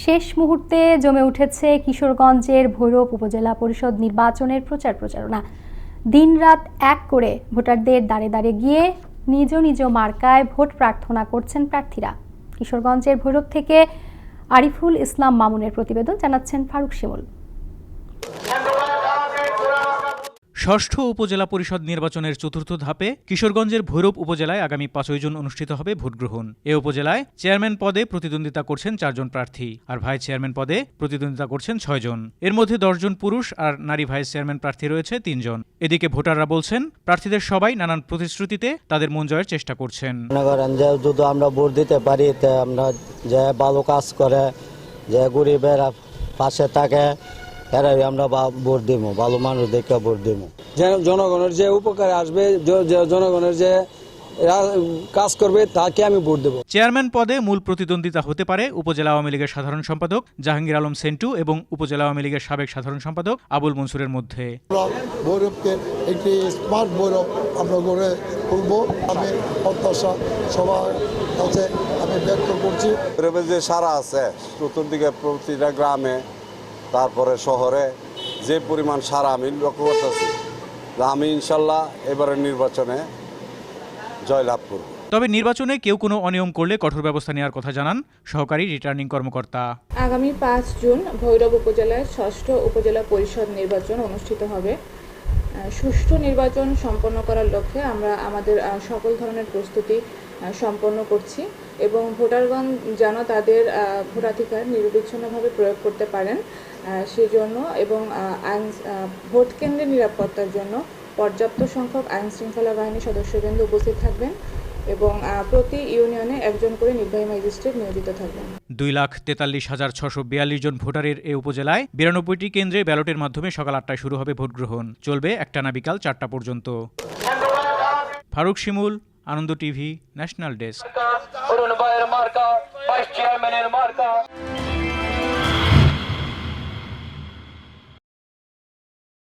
শেষ মুহূর্তে জমে উঠেছে কিশোরগঞ্জের ভৈরব উপজেলা পরিষদ নির্বাচনের প্রচার প্রচারণা। দিনরাত এক করে ভোটারদের দাঁড়ে দাঁড়ে গিয়ে নিজ নিজ মার্কায় ভোট প্রার্থনা করছেন প্রার্থীরা। কিশোরগঞ্জের ভৈরব থেকে আরিফুল ইসলাম মামুনের প্রতিবেদন জানাচ্ছেন ফারুক শিমুল। ষষ্ঠ উপজেলা পরিষদ নির্বাচনের চতুর্থ ধাপে কিশোরগঞ্জের ভৈরব উপজেলায় আগামী পাঁচই জুন অনুষ্ঠিত হবে ভোটগ্রহণ। এ উপজেলায় চেয়ারম্যান পদে প্রতিদ্বন্দ্বিতা করছেন চারজন প্রার্থী আর ভাইস চেয়ারম্যান পদে প্রতিদ্বন্দ্বিতা করছেন ছয়জন। এর মধ্যে দশজন পুরুষ আর নারী ভাইস চেয়ারম্যান প্রার্থী রয়েছে তিনজন। এদিকে ভোটাররা বলছেন, প্রার্থীদের সবাই নানান প্রতিশ্রুতিতে তাদের মন জয়ের চেষ্টা করছেন। যদি আমরা ভোট দিতে পারি আমরা যে ভালো কাজ করে, যে গরিবের পাশে থাকে এরাই আমরা ভোট দিব ভালো মানুষ দেখে ভোট দিব। জনগণের যে উপকারে আসবে জনগণের যে কাজ করবে তাকে আমি ভোট দেবো। চেয়ারম্যান পদে মূল প্রতিদ্বন্দ্বিতা হতে পারে উপজেলা আওয়ামী লীগের সাধারণ সম্পাদক জাহাঙ্গীর আলম সেন্টু এবং উপজেলা আওয়ামী লীগের সাবেক সাধারণ সম্পাদক আবুল মনসুরের মধ্যে। ভৈরবকে একটি স্মার্ট ভৈরব আমরা গড়ে তুলব। আমি প্রত্যাশা সবার কাছে আমি ব্যক্ত করছি। ভৈরবের যে সারা আছে চতুর্দিকে প্রতিটা গ্রামে তারপরে শহরে যে পরিমাণ সার আমি লক্ষ্য করতেছি আমি ইনশাল্লাহ এবারের নির্বাচনে জয়লাভ করব। তবে নির্বাচনে কেউ কোনো অনিয়ম করলে কঠোর ব্যবস্থা নেওয়ার কথা জানান সহকারী রিটার্নিং কর্মকর্তা। আগামী পাঁচ জুন ভৈরব উপজেলায় ষষ্ঠ উপজেলা পরিষদ নির্বাচন অনুষ্ঠিত হবে। সুষ্ঠু নির্বাচন সম্পন্ন করার লক্ষ্যে আমরা আমাদের সকল ধরনের প্রস্তুতি সম্পন্ন করছি এবং ভোটারগণ যেন তাদের ভোটাধিকার নিরবিচ্ছিন্নভাবে প্রয়োগ করতে পারেন সেজন্য এবং আইন ভোট কেন্দ্রের নিরাপত্তার জন্য পর্যাপ্ত সংখ্যক আইন শৃঙ্খলা বাহিনীর সদস্যবৃন্দ উপস্থিত থাকবেন এবং প্রতি ইউনিয়নে একজন করে নির্বাহী ম্যাজিস্ট্রেট নিয়োজিত থাকবেন। দুই লাখ তেতাল্লিশ হাজার ছশো বিয়াল্লিশ জন ভোটারের এ উপজেলায় বিরানব্বইটি কেন্দ্রে ব্যালটের মাধ্যমে সকাল আটটায় শুরু হবে ভোট গ্রহণ। চলবে একটানা বিকাল চারটা পর্যন্ত। Faruk Shimul Anand TV national desk.